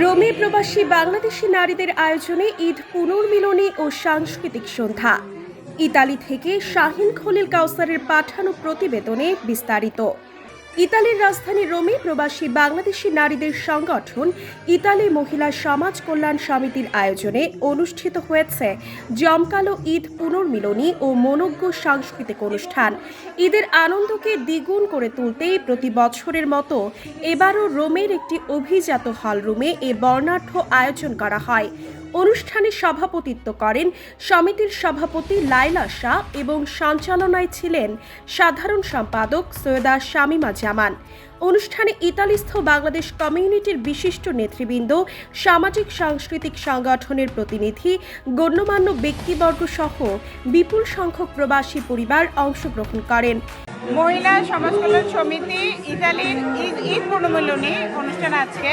রোমে প্রবাসী বাংলাদেশি নারীদের আয়োজনে ঈদ পুনর্মিলনী ও সাংস্কৃতিক সন্ধ্যা। ইতালি থেকে শাহিন খলিল কাউসারের পাঠানো প্রতিবেদনে বিস্তারিত। ইতালির রাজধানী রোমে প্রবাসী বাংলাদেশি নারীদের সংগঠন ইতালি মহিলা সমাজ কল্যাণ সমিতির আয়োজনে অনুষ্ঠিত হয়েছে জমকালো ঈদ পুনর্মিলনী ও মনোজ্ঞ সাংস্কৃতিক অনুষ্ঠান। ঈদের আনন্দকে দ্বিগুণ করে তুলতে প্রতি বছরের মতো এবারও রোমের একটি অভিজাত হলরুমে এ বর্ণাঢ্য আয়োজন করা হয়। অনুষ্ঠানে সভাপতিত্ব করেন সমিতির সভাপতি লাইলা শাহ এবং সঞ্চালনায় ছিলেন সাধারণ সম্পাদক সৈয়দা শামিমা জামান। অনুষ্ঠানে ইতালিস্থ বাংলাদেশ কমিউনিটির বিশিষ্ট নেতৃবৃন্দ, সামাজিক সাংস্কৃতিক সংগঠনের প্রতিনিধি, গণ্যমান্য ব্যক্তিবর্গ সহ বিপুল সংখ্যক প্রবাসী পরিবার অংশগ্রহণ করেন। মহিলা সমাজ কল্যাণ সমিতি ইতালির ঈদ ঈদ পূর্ণমিলনী অনুষ্ঠান আজকে।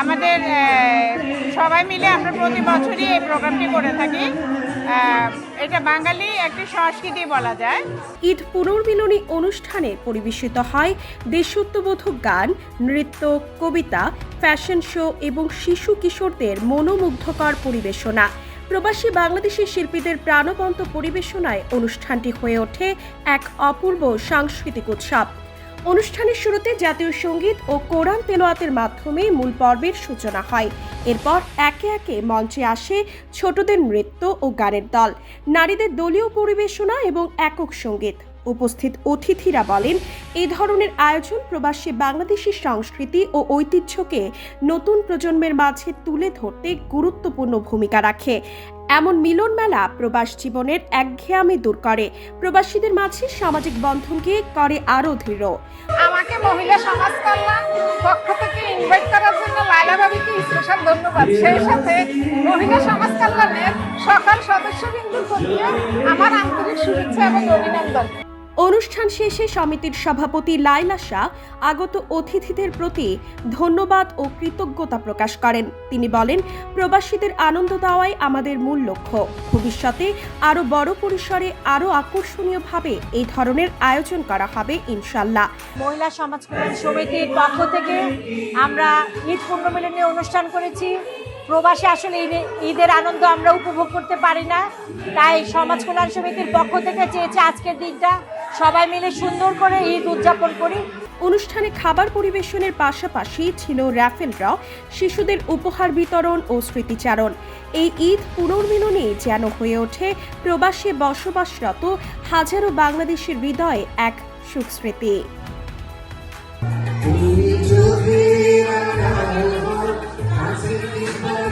আমাদের সবাই মিলে আমরা প্রতি বছরই এই প্রোগ্রামটি করে থাকি। এটা বাঙালি একটি সংস্কৃতি বলা যায়। ঈদ পুনর্মিলনী অনুষ্ঠানে পরিবেশিত হয় দেশত্ববোধক গান, নৃত্য, কবিতা, ফ্যাশন শো এবং শিশু কিশোরদের মনোমুগ্ধকর পরিবেশনা। প্রবাসী বাংলাদেশি শিল্পীদের প্রাণবন্ত পরিবেশনায় অনুষ্ঠানটি হয়ে ওঠে এক অপূর্ব সাংস্কৃতিক উৎসব। অনুষ্ঠানের শুরুতে জাতীয় সংগীত ও কোরআন তেলোয়াতের মাধ্যমে মূল পর্বের সূচনা হয়। এরপর একে একে মঞ্চে আসে ছোটদের নৃত্য ও গানের দল। নারীদের দলীয় পরিবেশনা এবং একক সংগীত। উপস্থিত অতিথিরা বলেন এই ধরনের আয়োজন প্রবাসী বাংলাদেশি সংস্কৃতি ও ঐতিহ্যকে নতুন প্রজন্মের মাঝে তুলে ধরতে গুরুত্বপূর্ণ ভূমিকা রাখে। এমন মিলন মেলা প্রবাস জীবনের একঘেয়ামি দূর করে। প্রবাসীদের মাঝে সামাজিক বন্ধনকে করে আরও দৃঢ়। আমাকে মহিলা সমাজ কল্যাণ পক্ষ থেকে ইনভাইট করার জন্য লাইলা ভাবিকে স্পেশাল ধন্যবাদ। সেই সাথে মহিলা সমাজ কল্যাণের সকল সদস্যবৃন্দুর প্রতি আমার আন্তরিক শুভেচ্ছা এবং অভিনন্দন। অনুষ্ঠান শেষে সমিতির সভাপতি লাইলা শাহ আগত অতিথিদের প্রতি ধন্যবাদ ও কৃতজ্ঞতা প্রকাশ করেন। তিনি বলেন, প্রবাসীদের আনন্দ দেওয়াই আমাদের মূল লক্ষ্য। ভবিষ্যতে আরও বড় পরিসরে আরও আকর্ষণীয়ভাবে এই ধরনের আয়োজন করা হবে ইনশাল্লাহ। মহিলা সমাজ কল্যাণ সমিতির পক্ষ থেকে আমরা ঈদ পূর্ণমিলনী অনুষ্ঠান করেছি। প্রবাসে আসলে ঈদে- ঈদের আনন্দ আমরা উপভোগ করতে পারি না। তাই সমাজ কল্যাণ সমিতির পক্ষ থেকে চেয়েছে আজকের দিনটা সবাই মিলে সুন্দর করে ঈদ উদযাপন করি। অনুষ্ঠানে খাবার পরিবেশনের পাশাপাশি ছিল র্যাফেল ড্র শিশুদের উপহার বিতরণ ও স্মৃতিচারণ। এই ঈদ পুনর্মিলনে যেন হয়ে ওঠে প্রবাসে বসবাসরত হাজারো বাংলাদেশের হৃদয়ে এক সুখস্মৃতি Sitting